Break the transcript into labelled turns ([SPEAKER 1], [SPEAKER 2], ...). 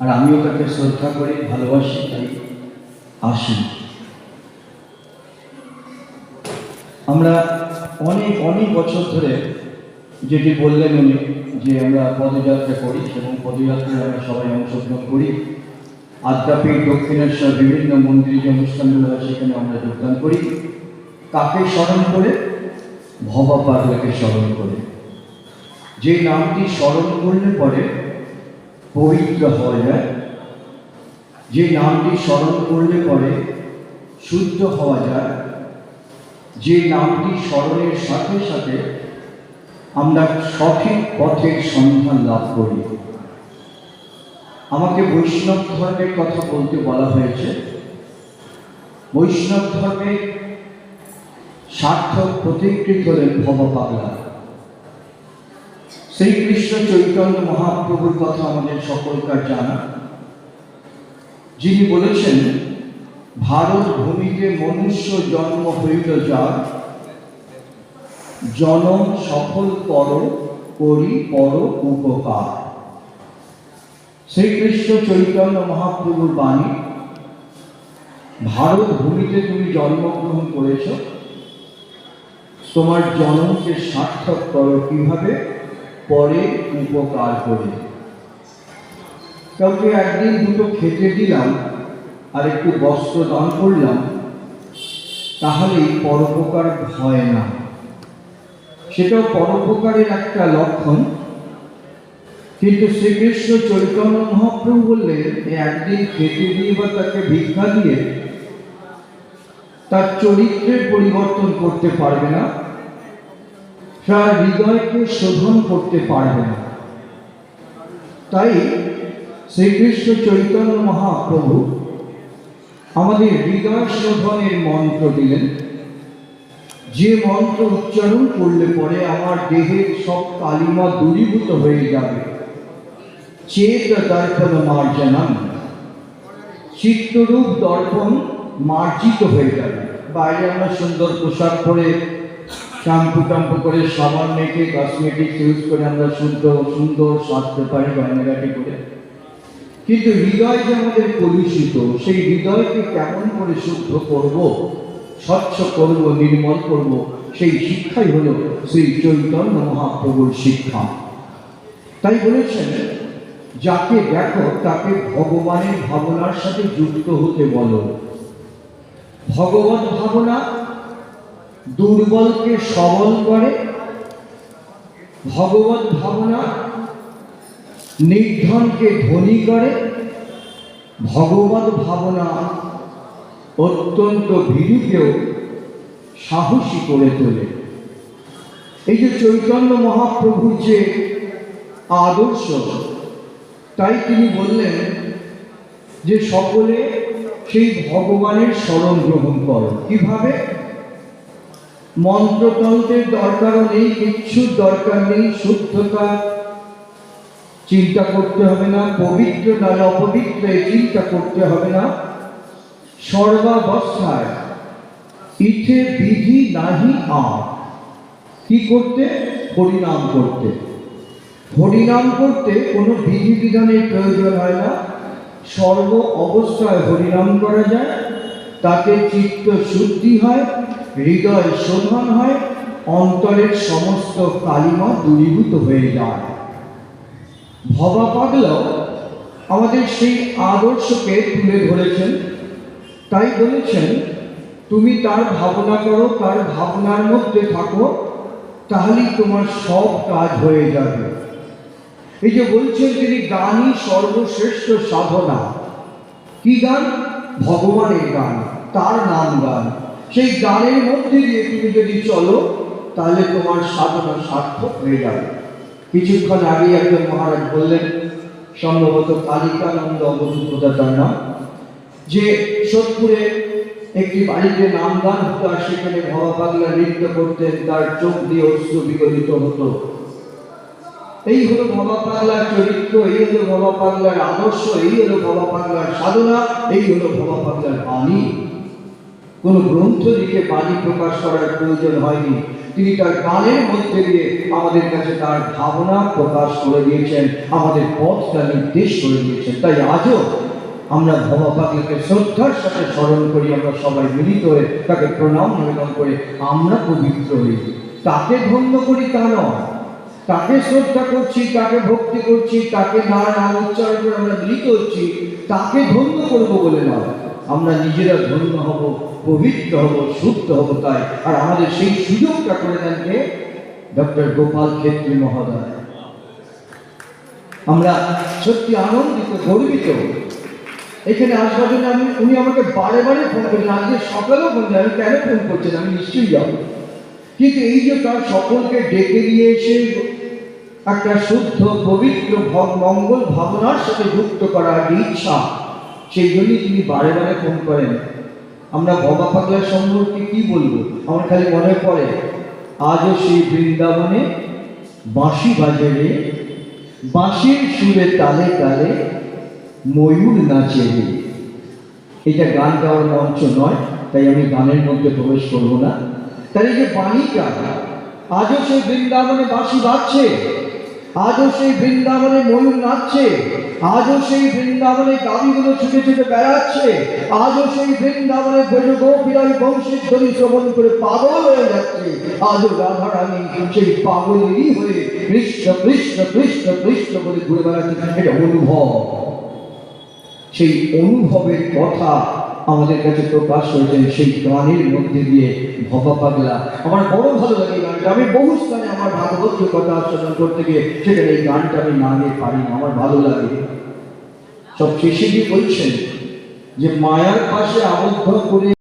[SPEAKER 1] আর আমিও তাকে শ্রদ্ধা করি, ভালোবাসি, তাই আসি। আমরা অনেক অনেক বছর ধরে যেটি বললেন উনি, যে আমরা পদযাত্রা করি এবং পদযাত্রায় আমরা সবাই অংশগ্রহণ করি। আদ্যাপীঠ দক্ষিণেশ্বর বিভিন্ন মন্দিরে যে অনুষ্ঠানগুলো হয়, সেখানে আমরা যোগদান করি। কাকে স্মরণ করে ভবা পাগলাকে স্মরণ করে। যে নামটি স্মরণ করলে পরে পবিত্র হওয়া যায় যে নামটি স্মরণ করলে পরে শুদ্ধ হওয়া যায়। যে নামটি স্মরণের সাথে সাথে আমরা সঠিক পথের সন্ধান লাভ করি। আমাকে বৈষ্ণব ধর্মের কথা বলতে বলা হয়েছে। বৈষ্ণব ধর্মের সার্থক প্রতিকৃত হলেন ভব পাগলা। শ্রীকৃষ্ণ চৈতন্য মহাপ্রভুর কথা আমাদের সকলকার জানা। যিনি বলেছেন, ভারত ভূমিতে মনুষ্য জন্ম হইল যার, জনম সফল কর করি পর উপকার। শ্রীকৃষ্ণ চৈতন্য মহাপ্রভুর বাণী, ভারত ভূমিতে তুমি জন্মগ্রহণ করেছ, তোমার জন্মকে সার্থক করো কীভাবে? পরে উপকার করে। কাউকে একদিন দুটো খেতে দিলাম আর একটু বস্ত্র দান করলাম, তাহলেই পরোপকার হয় না। সেটাও পরোপকারের একটা লক্ষণ। কিন্তু শ্রীকৃষ্ণ চৈতন্য মহাপ্রভু বললেন একদিন খেতে দিয়ে বা তাকে ভিক্ষা দিয়ে তার চরিত্রের পরিবর্তন করতে পারবে না। তার হৃদয়কে শোধন করতে পারবে না। তাই শ্রীকৃষ্ণ চৈতন্য মহাপ্রভু আমাদের হৃদয় শোধনের মন্ত্র দিলেন। যে মন্ত্র উচ্চারণ করলে পরে আমার দেহের সব কালিমা দূরীভূত হয়ে যাবে। চেত দর্পণ মার্জনাম। চিত্তরূপ দর্পণ মার্জিত হয়ে যাবে। বাইরে আমরা সুন্দর পোশাক পরে শ্যাম্পু টাম্পু করে সাবান মেখে কসমেটিক ইউজ করে আমরা শুদ্ধ, সুন্দর সাজতে পারি গয়নাগাটি করে। কিন্তু হৃদয় যে আমাদের কলুষিত, সেই হৃদয়কে কেমন করে শুদ্ধ করব, স্বচ্ছ করব, নির্মল করব, সেই শিক্ষাই হলো শ্রী চৈতন্য মহাপ্রভুর শিক্ষা। তাই বলেছেন, যাকে দেখো, তাকে ভগবানের ভাবনার সাথে যুক্ত হতে বলো। ভগবত ভাবনা দুর্বলকে সবল করে, ভগবত ভাবনা নির্ধনকে ধনী করে, ভগবত ভাবনা অত্যন্ত ভীরুকেও সাহসী করে তোলে। এই যে চৈতন্য মহাপ্রভুর যে আদর্শ, তাই তিনি বললেন যে সকলে সেই ভগবানের স্মরণ গ্রহণ করো। কীভাবে? মন্ত্রতন্ত্রের দরকারও নেই, কিচ্ছুর দরকার নেই, শুদ্ধতা চিন্তা করতে হবে না, পবিত্র নয় অপবিত্র চিন্তা করতে হবে না। সর্বাবস্থায় ইথে বিধি নাহি আর। কি করতে? হরিনাম করতে। হরিনাম করতে কোনো বিধি বিধানের প্রয়োজন হয় না। সর্ব অবস্থায় হরিনাম করা যায়, তাতে চিত্ত শুদ্ধি হয় হৃদয় শোধন হয়, অন্তরের সমস্ত কালিমা দূরীভূত হয়ে যায়। ভবা পাগলাও আমাদের সেই আদর্শকে তুলে ধরেছেন। তাই বলেছেন, তুমি তার ভাবনা করো, তার ভাবনার মধ্যে থাকো, তাহলেই তোমার সব কাজ হয়ে যাবে। এই যে বলছেন তিনি, গানই সর্বশ্রেষ্ঠ সাধনা। কি গান? ভগবানের গান, তার নাম গান। সেই গানের মধ্যে দিয়ে তুমি যদি চলো, তাহলে তোমার সাধনা সার্থক হয়ে যাবে। কিছুক্ষণ আগে একজন মহারাজ বললেন, সম্ভবত কালিকানন্দ অবধূত নাম। যে সোদপুরে একটি বাড়িতে নাম গান হতো আর সেখানে ভবা পাগলা নৃত্য করতেন, তার চোখ দিয়ে অশ্রু বিগলিত হতো। এই হলো ভবা পাগলার চরিত্র, এই হলো ভবা পাগলার আদর্শ, এই হলো ভবা পাগলার সাধনা, এই হলো ভবা পাগলার বাণী। কোনো গ্রন্থ লিখে বাণী প্রকাশ করার প্রয়োজন হয়নি। তিনি তার গানের মধ্যে দিয়ে আমাদের কাছে তার ভাবনা প্রকাশ করে দিয়েছেন, আমাদের পথটা নির্দেশ করে দিয়েছেন। তাই আজও আমরা ভবা শ্রদ্ধার সাথে স্মরণ করি, আমরা সবাই মিলিত হয়ে তাকে প্রণাম নিবেদন করে আমরা পবিত্র হই। তাকে ধন্য করি তা নয়, তাকে শ্রদ্ধা করছি, তাকে ভক্তি করছি, তাকে না উচ্চারণ করে আমরা মিলিত হচ্ছি, তাকে ধন্য করব বলে নয়। আমরা নিজেরা ধন্য হব পবিত্র হব শুদ্ধ হব তাই। আর আমাদের সেই সুযোগটা করে দেন কে? ডক্টর গোপাল ক্ষেত্রী মহোদয়। আমরা সত্যি আনন্দিত, গর্বিত। এখানে আসবার জন্য আমি উনি আমাকে বারে বারে ফোন করেন আজকে সকালেও ফোন আমি কেন ফোন করছেন আমি নিশ্চয়ই যাব। কিন্তু এই যে তার সকলকে ডেকে নিয়ে এসে একটা শুদ্ধ, পবিত্র মঙ্গল ভাবনার সাথে যুক্ত করার ইচ্ছা সেই জন্যই তিনি বারে বারে ফোন করেন। আমরা বাবা পাগলার সম্পর্কে কি বলব? আমার খালি মনে পড়ে, আজও সেই বৃন্দাবনে বাঁশি বাজে রে। বাঁশির সুরে তালে তালে ময়ূর নাচে রে। এটা গান গাওয়ার মঞ্চ নয়, তাই আমি গানের মধ্যে প্রবেশ করব না। তাই যে বাণীটা, আজও সেই বৃন্দাবনে বাঁশি বাজছে। আজও সেই বৃন্দাবনে ময়ূর নাচছে, আজও সেই বৃন্দাবনে গাড়িগুলো ছুটে ছুটে বেড়াচ্ছে, আজও সেই বৃন্দাবনে গোপিরাই বংশীর ধ্বনি শ্রবণ করে পাগল হয়ে যাচ্ছে। আজও রাধা রানী সেই পাগলেরই হয়ে কৃষ্ণ কৃষ্ণ কৃষ্ণ কৃষ্ণ বলে ঘুরে বেড়াচ্ছে। এটা অনুভব। সেই অনুভবের কথা আমাদের কাছে প্রকাশ করেছেন সেই গানের মধ্যে দিয়ে ভবা পাগলা। আমার বড় ভালো লাগে গানটা। আমি বহু স্থানে আমার ভাগবত কথা আস্বাদন করতে গিয়ে সেখানে এই গানটা আমি না নিয়ে পারি না। আমার ভালো লাগে। সব শেষে গিয়ে বলছেন যে, মায়ার পাশে আবদ্ধ করে